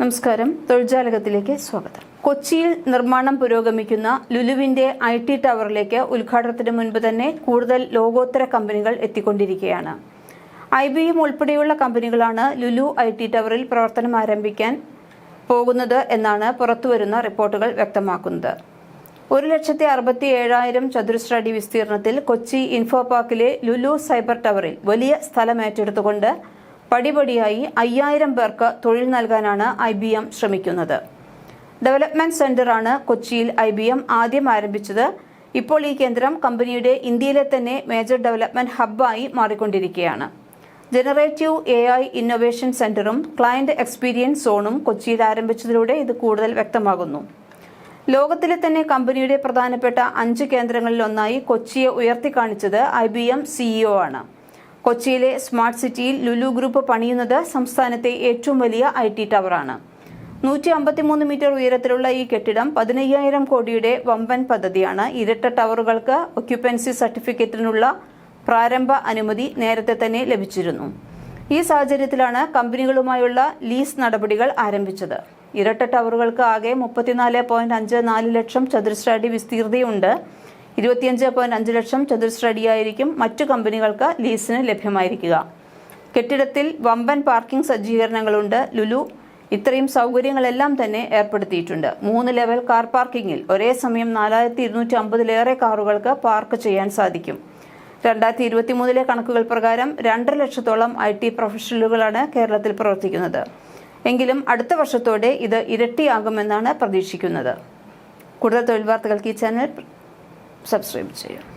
നമസ്കാരം. തൊഴിൽജാലകത്തിലേക്ക് സ്വാഗതം. കൊച്ചിയിൽ നിർമ്മാണം പുരോഗമിക്കുന്ന ലുലുവിന്റെ ഐ ടി ടവറിലേക്ക് ഉദ്ഘാടനത്തിന് മുൻപ് തന്നെ കൂടുതൽ ലോകോത്തര കമ്പനികൾ എത്തിക്കൊണ്ടിരിക്കുകയാണ്. ഐ ബി എം ഉൾപ്പെടെയുള്ള കമ്പനികളാണ് ലുലു ഐ ടി ടവറിൽ പ്രവർത്തനം ആരംഭിക്കാൻ പോകുന്നത് എന്നാണ് പുറത്തുവരുന്ന റിപ്പോർട്ടുകൾ വ്യക്തമാക്കുന്നത്. ഒരു ലക്ഷത്തി അറുപത്തി ഏഴായിരം ചതുരശ്ര അടി വിസ്തീർണത്തിൽ കൊച്ചി ഇൻഫോ പാർക്കിലെ ലുലു സൈബർ ടവറിൽ വലിയ സ്ഥലം ഏറ്റെടുത്തുകൊണ്ട് പടിപടിയായി അയ്യായിരം പേർക്ക് തൊഴിൽ നൽകാനാണ് ഐ ബി എം ശ്രമിക്കുന്നത്. ഡെവലപ്മെന്റ് സെന്ററാണ് കൊച്ചിയിൽ ഐ ബി എം ആദ്യം ആരംഭിച്ചത്. ഇപ്പോൾ ഈ കേന്ദ്രം കമ്പനിയുടെ ഇന്ത്യയിലെ തന്നെ മേജർ ഡെവലപ്മെന്റ് ഹബ്ബായി മാറിക്കൊണ്ടിരിക്കുകയാണ്. ജനറേറ്റീവ് എ ഐ ഇന്നൊവേഷൻ സെന്ററും ക്ലയന്റ് എക്സ്പീരിയൻസ് സോണും കൊച്ചിയിൽ ആരംഭിച്ചതിലൂടെ ഇത് കൂടുതൽ വ്യക്തമാകുന്നു. ലോകത്തിലെ തന്നെ കമ്പനിയുടെ പ്രധാനപ്പെട്ട അഞ്ച് കേന്ദ്രങ്ങളിലൊന്നായി കൊച്ചിയെ ഉയർത്തിക്കാണിച്ചത് ഐ ബി എം സിഇഒ ആണ്. കൊച്ചിയിലെ സ്മാർട്ട് സിറ്റിയിൽ ലുലു ഗ്രൂപ്പ് പണിയുന്നത് സംസ്ഥാനത്തെ ഏറ്റവും വലിയ ഐ ടി ടവറാണ്. നൂറ്റി അമ്പത്തിമൂന്ന് മീറ്റർ ഉയരത്തിലുള്ള ഈ കെട്ടിടം പതിനയ്യായിരം കോടിയുടെ വമ്പൻ പദ്ധതിയാണ്. ഇരട്ട ടവറുകൾക്ക് ഒക്യുപ്പൻസി സർട്ടിഫിക്കറ്റിനുള്ള പ്രാരംഭ അനുമതി നേരത്തെ തന്നെ ലഭിച്ചിരുന്നു. ഈ സാഹചര്യത്തിലാണ് കമ്പനികളുമായുള്ള ലീസ് നടപടികൾ ആരംഭിച്ചത്. ഇരട്ട ടവറുകൾക്ക് ആകെ മുപ്പത്തിനാല് ലക്ഷം ചതുരശ്ര അടി വിസ്തീർണതയുണ്ട്. ഇരുപത്തിയഞ്ച് പോയിന്റ് അഞ്ച് ലക്ഷം ചതുരശ്ര അടിയായിരിക്കും മറ്റു കമ്പനികൾക്ക് ലീസിന് ലഭ്യമായിരിക്കുക. കെട്ടിടത്തിൽ വമ്പൻ പാർക്കിംഗ് സജ്ജീകരണങ്ങളുണ്ട്. ലുലു ഇത്രയും സൗകര്യങ്ങളെല്ലാം തന്നെ ഏർപ്പെടുത്തിയിട്ടുണ്ട്. മൂന്ന് ലെവൽ കാർ പാർക്കിംഗിൽ ഒരേ സമയം നാലായിരത്തി ഇരുന്നൂറ്റി അമ്പതിലേറെ കാറുകൾക്ക് പാർക്ക് ചെയ്യാൻ സാധിക്കും. രണ്ടായിരത്തി ഇരുപത്തി മൂന്നിലെ കണക്കുകൾ പ്രകാരം രണ്ടര ലക്ഷത്തോളം ഐ ടി പ്രൊഫഷണലുകളാണ് കേരളത്തിൽ പ്രവർത്തിക്കുന്നത്. എങ്കിലും അടുത്ത വർഷത്തോടെ ഇത് ഇരട്ടിയാകുമെന്നാണ് പ്രതീക്ഷിക്കുന്നത്. കൂടുതൽ തൊഴിൽ വാർത്തകൾക്ക് ഈ ചാനൽ സബ്സ്ക്രൈബ് ചെയ്യുക